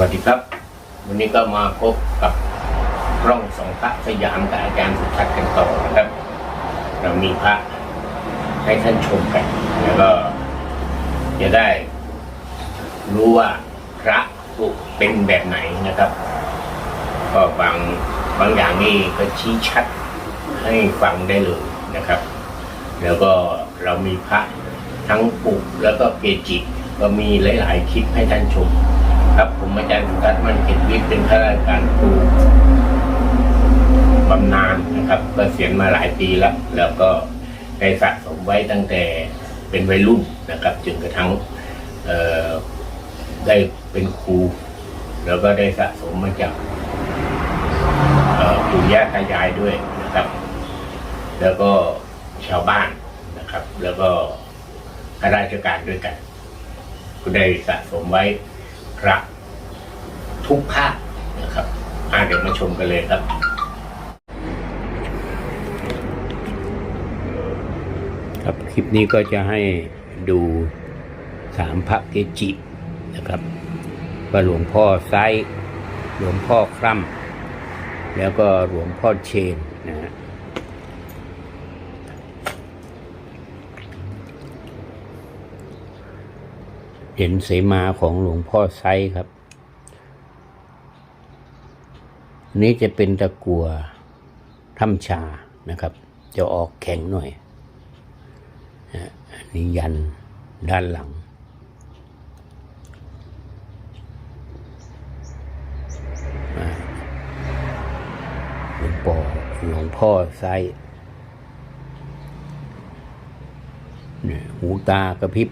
วัสดีครับ วันนี้ก็มาพบกับร่องสองพระสยามกับอาจารย์สุทัศน์กันต่อนะครับ เรามีพระให้ท่านชมกัน แล้วก็จะได้รู้ว่าพระเป็นแบบไหนนะครับ ก็บางบางอย่างนี่ก็ชี้ชัดให้ฟังได้เลยนะครับ แล้วก็เรามีพระทั้งปุกแล้วก็เกจิก็มีหลาย ๆ คลิปให้ท่านชม ครับผมอาจารย์สุทัศน์มันเก็บวิทย์เป็นข้าราชการครูบำนาญนะครับเกษียณมาหลายปีแล้ว แล้วก็ได้สะสมไว้ตั้งแต่เป็นวัยรุ่นนะครับจนกระทั่งได้เป็นครู แล้วก็ได้สะสมมาจากปู่ย่าตายายด้วยนะครับ แล้วก็ชาวบ้านนะครับ แล้วก็ข้าราชการด้วยกันก็ได้สะสมไว้ พระทุกภาคนะครับอ่าเดี๋ยวมาชมกันเลยครับครับคลิปนี้ก็จะให้ดูสามพระเกจินะครับว่าหลวงพ่อไซหลวงพ่อคร่ำแล้วก็หลวงพ่อเชนนะฮะ เห็นเสมาของหลวงพ่อไซครับ นี้จะเป็นตะกัวถ้ำชานะครับ จะออกแข็งหน่อยนะอันนี้ยันด้านหลัง หลวงพ่อหลวงพ่อไซเนี่ยหูตากระพริบ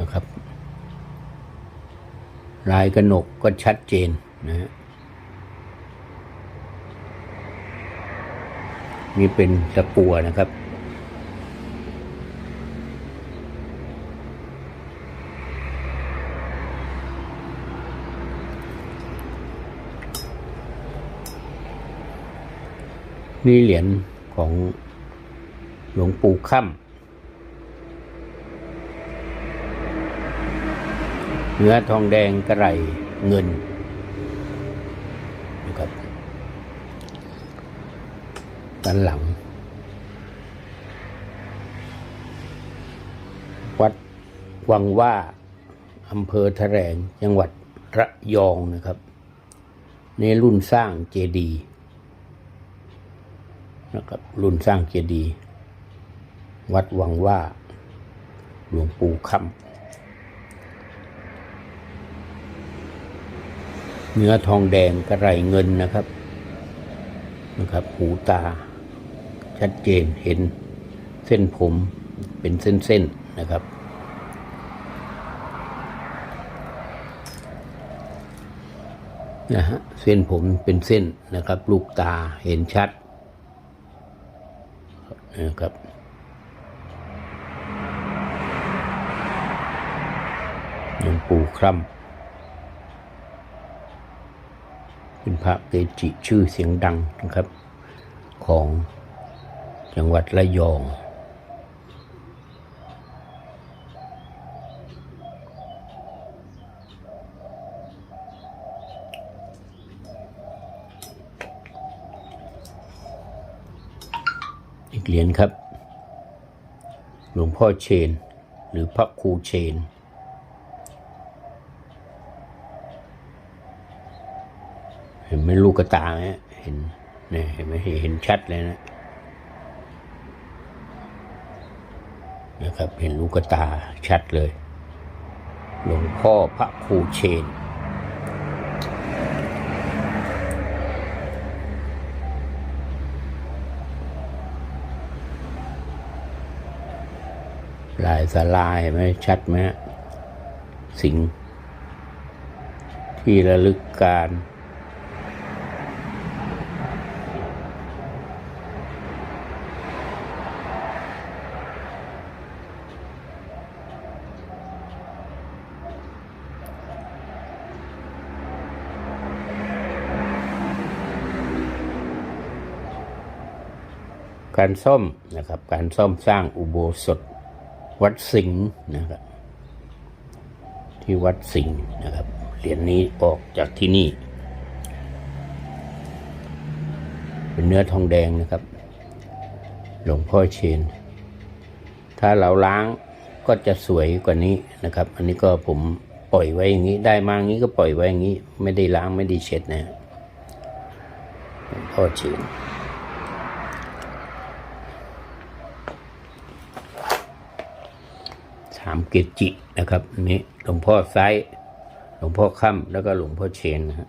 นะครับ ลายกระหนกก็ชัดเจนนะฮะนี่เป็นตะกัวนะครับ นี่เหรียญของหลวงปู่ค่ำ เนื้อทองแดงกระไรเงินนะครับด้านหลัง วัดวังว่าอำเภอแถลงจังหวัดระยองนะครับ ในรุ่นสร้างเจดีนะครับรุ่นสร้างเจดี วัดวังว่าหลวงปู่คำ เนื้อทองแดงกระไรเงินนะครับนะครับ หูตา ชัดเจนเห็นเส้นผมเป็นเส้นๆนะครับ นะฮะเส้นผมเป็นเส้นนะครับ ลูกตาเห็นชัดนะครับหลวงปู่คร่ำ เป็นพระเกจิชื่อเสียงดังนะครับ ของจังหวัดระยอง อีกเหรียญครับ หลวงพ่อเชน หรือพระครูเชน เห็นไหมลูกกระตาไหมเห็นเนี่ยเห็นไหมเห็นชัดเลยนะนะครับ เห็นลูกกระตาชัดเลย หลวงพ่อพระครูเชนลายสลายไหมชัดไหมสิงที่ระลึกการ การซ่อมนะครับ การซ่อมสร้างอุโบสถ วัดสิงห์นะครับ ที่วัดสิงห์นะครับเหรียญนี้ออกจากที่นี่ เป็นเนื้อทองแดงนะครับ หลวงพ่อเชน ถ้าเราล้างก็จะสวยกว่านี้นะครับ อันนี้ก็ผมปล่อยไว้อย่างนี้ ได้มาอย่างนี้ก็ปล่อยไว้อย่างนี้ ไม่ได้ล้างไม่ได้เช็ดนะฮะหลวงพ่อเชนามเกจินะครับ อันนี้หลวงพ่อไซส์หลวงพ่อค่ำแล้วก็หลวงพ่อเชนนะครับ